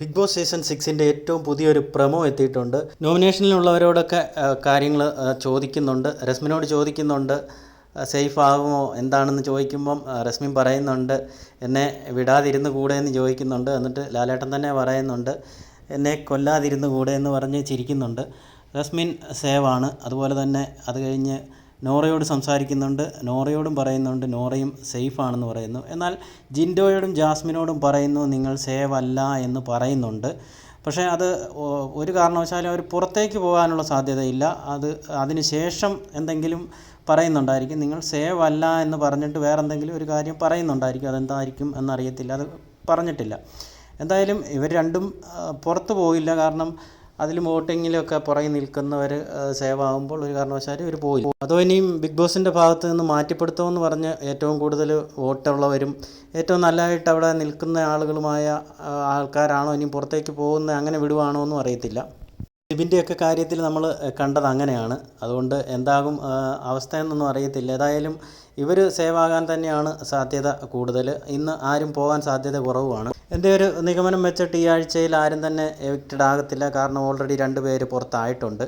Big boss season സിക്സിന്റെ ഏറ്റവും പുതിയൊരു promo എത്തിയിട്ടുണ്ട്. നോമിനേഷനിലുള്ളവരോടൊക്കെ കാര്യങ്ങൾ ചോദിക്കുന്നുണ്ട്. രസ്മിനോട് ചോദിക്കുന്നുണ്ട് സേഫ് ആകുമോ എന്താണെന്ന് ചോദിക്കുമ്പം രശ്മിൻ പറയുന്നുണ്ട് എന്നെ വിടാതിരുന്ന് കൂടെ എന്ന് ചോദിക്കുന്നുണ്ട് എന്നിട്ട് ലാലേട്ടൻ തന്നെ പറയുന്നുണ്ട് എന്നെ കൊല്ലാതിരുന്ന് കൂടെ എന്ന് പറഞ്ഞ് ചിരിക്കുന്നുണ്ട്. രശ്മിൻ സേവാണ്. അതുപോലെ തന്നെ അത് കഴിഞ്ഞ് നോറയോട് സംസാരിക്കുന്നുണ്ട് നോറയോടും പറയുന്നുണ്ട് നോറയും സേഫാണെന്ന് പറയുന്നു. എന്നാൽ ജിൻഡോയോടും ജാസ്മിനോടും പറയുന്നു നിങ്ങൾ സേവ് അല്ല എന്ന് പറയുന്നുണ്ട്. പക്ഷേ അത് ഒരു കാരണവശാലും അവർ പുറത്തേക്ക് പോകാനുള്ള സാധ്യതയില്ല. അത് അതിന് ശേഷം എന്തെങ്കിലും പറയുന്നുണ്ടായിരിക്കും. നിങ്ങൾ സേവ് അല്ല എന്ന് പറഞ്ഞിട്ട് വേറെ എന്തെങ്കിലും ഒരു കാര്യം പറയുന്നുണ്ടായിരിക്കും. അതെന്തായിരിക്കും എന്നറിയത്തില്ല. അത് പറഞ്ഞിട്ടില്ല. എന്തായാലും ഇവർ രണ്ടും പുറത്തു പോകില്ല കാരണം അതിലും വോട്ടിങ്ങിലൊക്കെ പുറകെ നിൽക്കുന്നവർ സേവ് ആകുമ്പോൾ ഒരു കാരണവശാലും ഒരു പോയി അതോ ഇനിയും ബിഗ് ബോസിന്റെ ഭാഗത്ത് നിന്ന് മാറ്റിപ്പെടുത്തുമെന്ന് പറഞ്ഞ് ഏറ്റവും കൂടുതൽ വോട്ടുള്ളവരും ഏറ്റവും നല്ലതായിട്ട് അവിടെ നിൽക്കുന്ന ആളുകളുമായ ആൾക്കാരാണോ ഇനി പുറത്തേക്ക് പോകുന്നത് അങ്ങനെ വിടുവാണോ എന്നും അറിയത്തില്ല. ഇതിന്റെയൊക്കെ കാര്യത്തിൽ നമ്മൾ കണ്ടത് അങ്ങനെയാണ്. അതുകൊണ്ട് എന്താകും അവസ്ഥ എന്നൊന്നും അറിയത്തില്ല. ഏതായാലും ഇവർ സേവാകാൻ തന്നെയാണ് സാധ്യത കൂടുതൽ ഇന്ന് ആരും പോകാൻ സാധ്യത കുറവുമാണ്. എന്റെ ഒരു നിഗമനം വെച്ചിട്ട് ഈ ആഴ്ചയിൽ ആരും തന്നെ എവിക്റ്റഡ് ആകത്തില്ല. കാരണം ഓൾറെഡി രണ്ട് പേര് പുറത്തായിട്ടുണ്ട്.